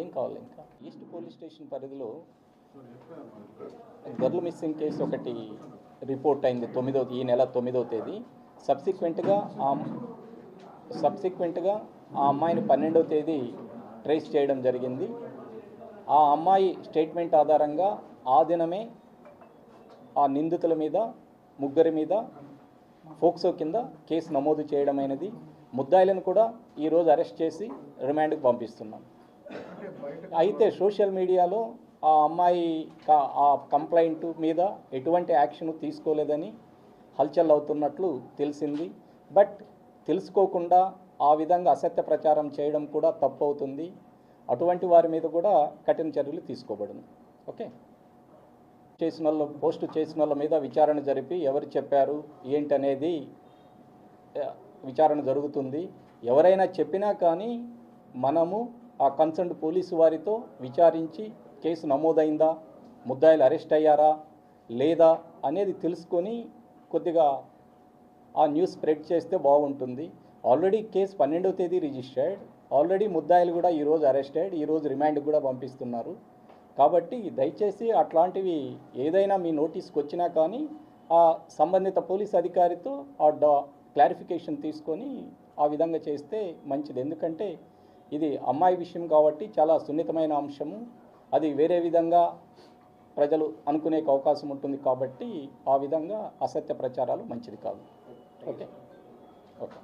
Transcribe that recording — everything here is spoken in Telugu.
ఏం కావాలి ఇంకా? ఈస్ట్ పోలీస్ స్టేషన్ పరిధిలో గర్ల్ మిస్సింగ్ కేసు ఒకటి రిపోర్ట్ అయింది తొమ్మిదో ఈ నెల తొమ్మిదవ తేదీ. సబ్సిక్వెంట్గా ఆ సబ్సిక్వెంట్గా ఆ అమ్మాయిని పన్నెండవ తేదీ ట్రేస్ చేయడం జరిగింది. ఆ అమ్మాయి స్టేట్మెంట్ ఆధారంగా ఆ దినమే ఆ నిందితుల మీద ముగ్గురి మీద ఫోక్సో కింద కేసు నమోదు చేయడమైనది. ముద్దాయిలను కూడా ఈరోజు అరెస్ట్ చేసి రిమాండ్కి పంపిస్తున్నాం. అయితే సోషల్ మీడియాలో ఆ అమ్మాయి ఆ కంప్లైంట్ మీద ఎటువంటి యాక్షన్ తీసుకోలేదని హల్చల్ అవుతున్నట్లు తెలిసింది. బట్ తెలుసుకోకుండా ఆ విధంగా అసత్య ప్రచారం చేయడం కూడా తప్పు అవుతుంది అటువంటి వారి మీద కూడా కఠిన చర్యలు తీసుకోబడును. ఓకే? చేసిన వాళ్ళ పోస్ట్ చేసిన వాళ్ళ మీద విచారణ జరిపి ఎవరు చెప్పారు ఏంటనేది విచారణ జరుగుతుంది. ఎవరైనా చెప్పినా కానీ మనము ఆ కన్సర్న్ పోలీసు వారితో విచారించి కేసు నమోదైందా ముద్దాయిలు అరెస్ట్ అయ్యారా లేదా అనేది తెలుసుకొని కొద్దిగా ఆ న్యూస్ స్ప్రెడ్ చేస్తే బాగుంటుంది. ఆల్రెడీ కేసు పన్నెండవ తేదీ రిజిస్టర్డ్. ఆల్రెడీ ముద్దాయిలు కూడా ఈరోజు అరెస్టెడ్ ఈరోజు రిమాండ్ కూడా పంపిస్తున్నారు. కాబట్టి దయచేసి అట్లాంటివి ఏదైనా మీ నోటీస్కి వచ్చినా కానీ ఆ సంబంధిత పోలీస్ అధికారితో ఆ డా క్లారిఫికేషన్ తీసుకొని ఆ విధంగా చేస్తే మంచిది. ఎందుకంటే ఇది అమ్మాయి విషయం కాబట్టి చాలా సున్నితమైన అంశము. అది వేరే విధంగా ప్రజలు అనుకునే అవకాశం ఉంటుంది కాబట్టి ఆ విధంగా అసత్య ప్రచారాలు మంచిది కాదు. ఓకే. ఓకే.